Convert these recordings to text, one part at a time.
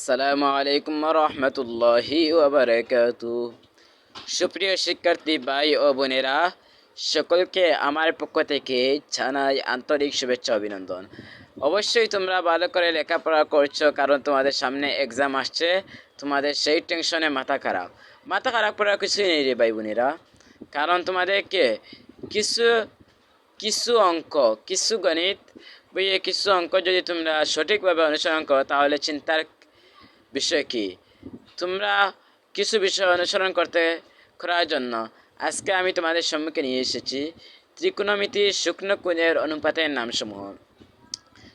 আসসালামু আলাইকুম রহমতুল্লাহি ওবরাকাত। সুপ্রিয় শিক্ষার্থী ভাই ও বোনেরা, সকলকে আমার পক্ষ থেকে জানাই আন্তরিক শুভেচ্ছা অভিনন্দন। অবশ্যই তোমরা ভালো করে লেখাপড়া করছ কারণ তোমাদের সামনে এক্সাম আসছে, তোমাদের সেই টেনশনে মাথা খারাপ। মাথা খারাপ করার কিছুই নেই রে ভাই বোনেরা। কারণ তোমাদেরকে কিছু কিছু অঙ্ক, কিছু গণিত বইয়ে কিছু অঙ্ক যদি তোমরা সঠিকভাবে অনুসরণ করো, তাহলে চিন্তার বিষয় কি? তোমরা কিছু বিষয় অনুসরণ করতে করার জন্য আজকে আমি তোমাদের সম্মুখে নিয়ে এসেছি ত্রিকোণমিতি শুকনো কোণের অনুপাতের নামসমূহ।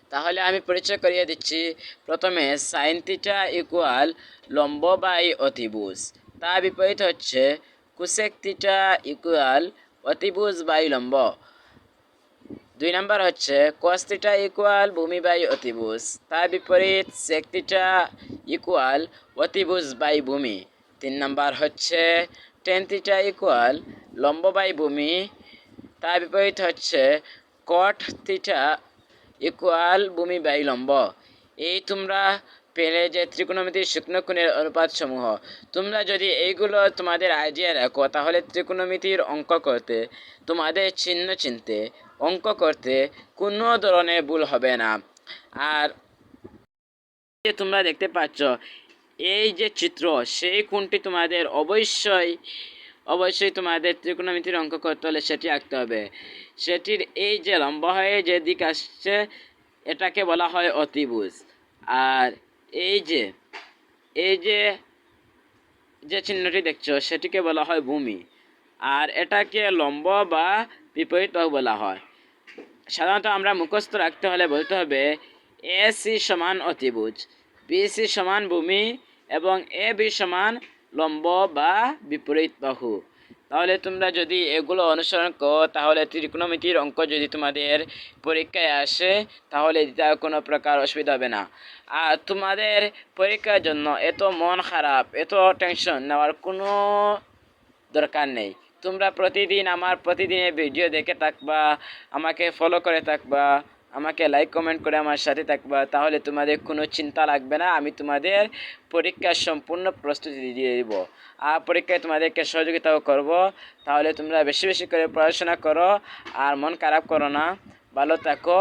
তাহলে আমি পরিচয় করিয়ে দিচ্ছি। প্রথমে সাইন থিটা ইকুয়াল লম্ব বাই অতিভুজ। তার বিপরীত হচ্ছে কুসেক থিটা ইকুয়াল অতিভুজ বাই লম্ব। দুই নাম্বার হচ্ছে কস্তিটা ইকুয়াল ভূমি বাই অতিভুজ। তার বিপরীত sec ইকুয়াল অতিভুজ বাই ভূমি। তিন নাম্বার হচ্ছে থিটা ইকুয়াল লম্ব বাই ভূমি। তার বিপরীত হচ্ছে কট থিটা ইকুয়াল ভূমি বাই লম্ব। এই তোমরা পেলে যে ত্রিকোণমিতির শুকনো কোণের অনুপাত সমূহ তোমরা যদি এইগুলো তোমাদের আইডিয়া রাখো, তাহলে ত্রিকোণমিতির অঙ্ক করতে, তোমাদের চিহ্ন চিনতে, অঙ্ক করতে কোনো ধরনের ভুল হবে না। আর তোমরা দেখতে পাচ্ছ, এই যে চিত্র, সেই কোণটি তোমাদের অবশ্যই অবশ্যই তোমাদের ত্রিকোণমিতির অঙ্ক করতে হলে সেটি আঁকতে হবে। সেটির এই যে লম্বা হয়ে যে দিক আসছে এটাকে বলা হয় অতিভুজ। আর এই যে এই যে যে চিহ্নটি দেখছ, সেটিকে বলা হয় ভূমি। আর এটাকে লম্ব বা বিপরীত বলা হয়। সাধারণত আমরা মুখস্থ রাখতে হলে বলতে হবে এ সি সমান অতিভুজ বি সি সমান ভূমি এবং এ বি সমান লম্ব বা বিপরীত বাহু। তাহলে তোমরা যদি এগুলো অনুসরণ করো, তাহলে ত্রিকোণমিতির অঙ্ক যদি তোমাদের পরীক্ষায় আসে, তাহলে দিতে কোনো প্রকার অসুবিধা হবে না। আর তোমাদের পরীক্ষার জন্য এত মন খারাপ, এত টেনশন নেওয়ার কোনো দরকার নেই। তোমরা প্রতিদিন আমার প্রতিদিনের ভিডিও দেখে থাকবা, আমাকে ফলো করে থাকবা। আমাকে লাইক কমেন্ট করে আমার সাথে থাকবা। তাহলে তোমাদের কোনো চিন্তা লাগবে না, আমি তোমাদের পরীক্ষার সম্পূর্ণ প্রস্তুতি দিয়ে দিব। আর পরীক্ষায় তোমাদেরকে সহযোগিতাও করব। তাহলে তোমরা বেশি বেশি করে পড়াশোনা করো আর মন খারাপ করো না। ভালো থাকো,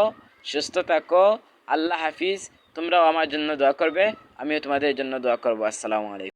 সুস্থ থাকো। আল্লাহ হাফিজ, তোমরাও আমার জন্য দোয়া করবে, আমিও তোমাদের জন্য দোয়া করব। আসসালামু আলাইকুম।